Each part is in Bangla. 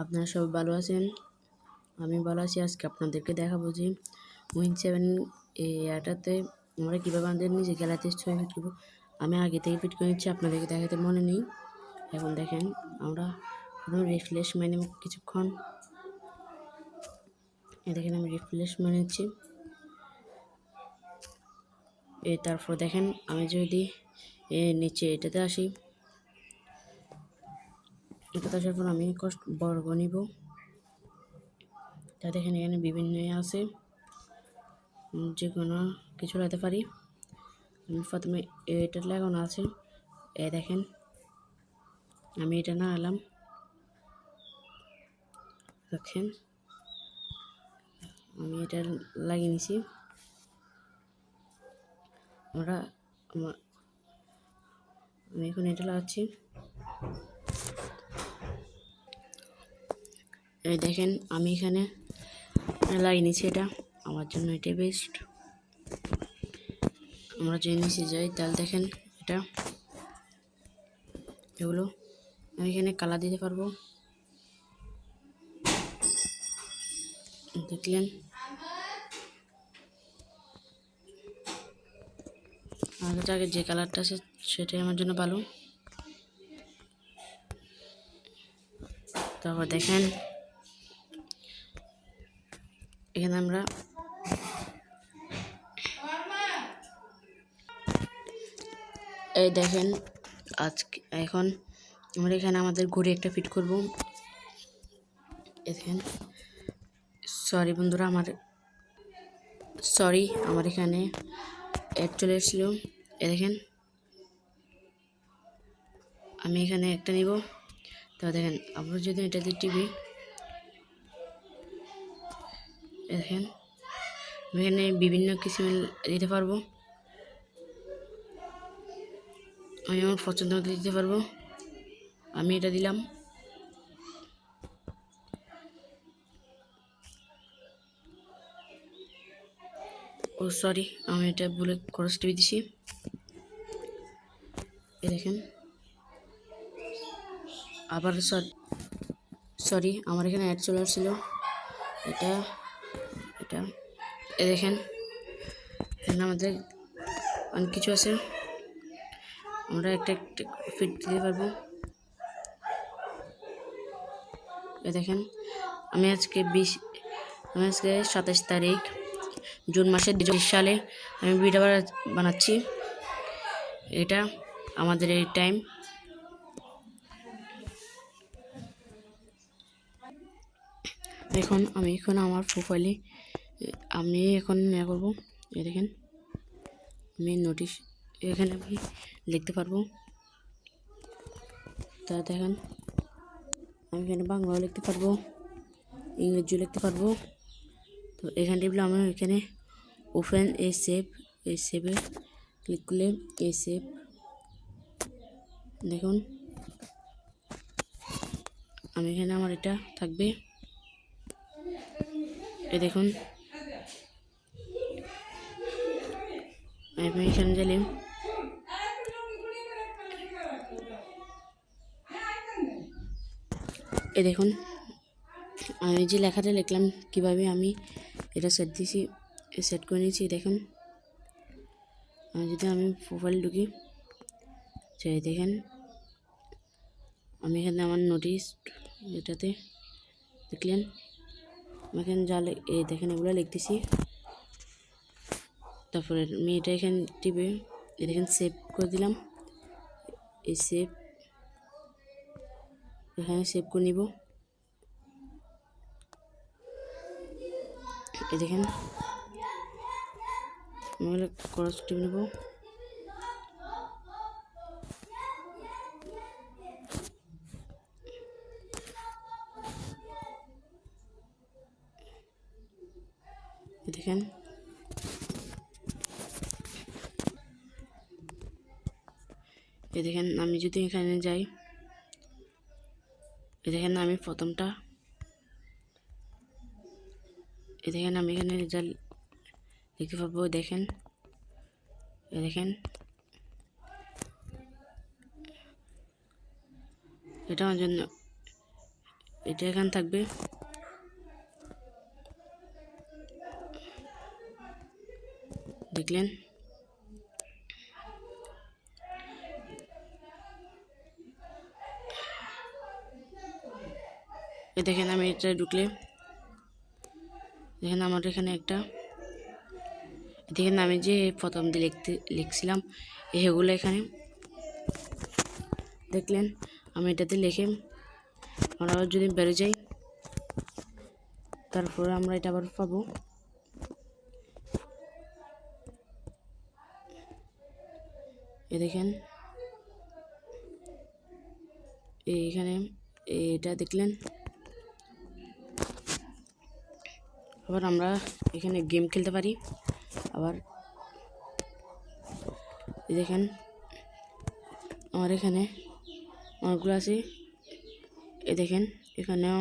আপনারা সব ভালো আছেন? আমি ভালো আছি। আজকে আপনাদেরকে দেখাবো যে উইন সেভেন এটাতে আমরা কীভাবে আমাদের নিজে খেলাতে ছয় ফিট করব। আমি আগে থেকে ফিট করে নিচ্ছি, আপনাদেরকে দেখাতে মনে নেই। এখন দেখেন, আমরা রিফ্রেশ মানে কিছুক্ষণ। দেখেন, আমি রিফ্রেশ মানে নিচ্ছি। এ তারপর দেখেন, আমি যদি এ নিচে এটাতে আসি এটাতে আসার পর আমি কষ্ট বর্গ নিব। তা দেখেন এখানে বিভিন্ন আছে। যে কোনো কিছু লাগাতে পারি। আমি প্রথমে এটা লাগানো আছে। এ দেখেন, আমি এটা না এলাম দেখেন, আমি এটা লাগিয়ে নিছি। আমরা, আমি এখন এটা লাগাচ্ছি। এই দেখেন, আমি এখানে লাগিয়ে নিচ্ছি এটা। আমার জন্য এটাই বেস্ট আমরা যে নিচে যাই, তাহলে দেখেন এটা। এগুলো আমি এখানে কালার দিতে পারব। দেখলেন? আমার কাছে আগে যে কালারটা আছে, সেটাই আমার জন্য ভালো। তারপর দেখেন এখানে আমরা এই দেখেন, আজকে এখন আমরা এখানে আমাদের ঘড়ি একটা ফিট করব। দেখেন সরি বন্ধুরা, আমার সরি আমার এখানে অ্যাড চলে এসেছিল। এ দেখেন, আমি এখানে একটা নিব। তো দেখেন আপনার যদি এটাতে টিভি দেখেন। এখানে বিভিন্ন কিছু দিতে পারব। আমি আমার পছন্দ মতো দিতে পারব। আমি এটা দিলাম। ও সরি আমি এটা বলে খরচ টিভি দিছি। এ দেখেন। আবার সরি আমার এখানে অ্যাড চলে আসছিল। এটা এটা এ দেখেন, এখানে আমাদের অনেক কিছু আছে। আমরা একটা একটা ফিট দিতে পারব। এ দেখেন, আমি আজকে বিশ, আমি আজকে সাতাশ তারিখ, জুন মাসের দু সালে আমি ভিডিও বানাচ্ছি। এটা আমাদের এই টাইম। এখন আমি এখন আমার প্রোফাইলে আমি এখন ইয়ে করব, এ দেখেন, আমি নোটিশ এখানে আমি লিখতে পারব। তা দেখেন, আমি এখানে বাংলাও লিখতে পারব, ইংরেজিও লিখতে পারব। তো এখানে টিপলে আমি এখানে ওপেন এ সেভ এই সেভে ক্লিক করলে এই সেভ দেখুন, আমি এখানে আমার এটা থাকবে। এ দেখুন আমি এখানে গেলে এ দেখুন, আমি যে লেখাটা লিখলাম, কীভাবে আমি এটা সেট দিয়েছি সেট করে নিয়েছি দেখুন। যদি আমি প্রোফাইল ঢুকি চাই দেখেন, আমি এখানে আমার নোটিশ এটাতে দেখলেন, আমি এখানে যা এই দেখেন, এগুলো লিখতেছি। তারপরে আমি এটা এখানে টিপে দেখেন সেভ করে দিলাম। এই সেভ এখানে সেভ করে নিব। এই দেখেন খরচ টিপে নেব। দেখেন এ দেখেন, আমি যদি এখানে যাই, এ দেখেন আমি প্রথমটা। এ দেখেন, আমি এখানে রেজাল্ট দেখতে পাবো দেখেন। এ দেখেন। এটা আমার জন্য, এটা এখানে থাকবে। দেখলেন? দেখেন আমি এটা ঢুকলে। দেখেন আমার এখানে একটা। দেখেন আমি যে প্রথম দিয়ে লিখতে, লিখছিলাম, এগুলো এখানে। দেখলেন, আমি এটাতে লিখে আমরা যদি বেড়ে যাই, তারপরে আমরা এটা আবার পাবো। এ দেখেন এইখানে এটা দেখলেন। আবার আমরা এখানে গেম খেলতে পারি। আবার দেখেন, আমার এখানে অনেকগুলো আছে। এ দেখেন এখানেও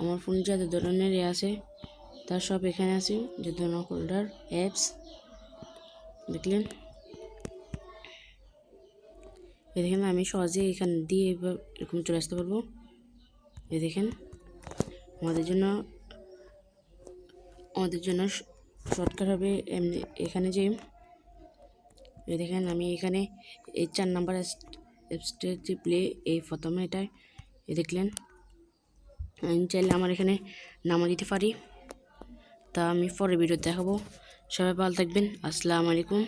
আমার ফোন যত ধরনের এ আছে তার সব এখানে আছে। যে ধরনের হোল্ডার অ্যাপস দেখলেন? এ দেখেন, আমি সহজে এখান দিয়ে এরকম চলে আসতে পারব। এ দেখেন, আমাদের জন্য আমাদের জন্য শর্টকাট হবে। এমনি এখানে যে দেখেন আমি এখানে এই চার নাম্বার স্টেজ প্লে এই প্রথমে এটা এ দেখলেন। আমি চাইলে আমার এখানে নামও দিতে পারি। তা আমি পরে ভিডিও দেখাবো। সবাই ভালো থাকবেন। আসসালামু আলাইকুম।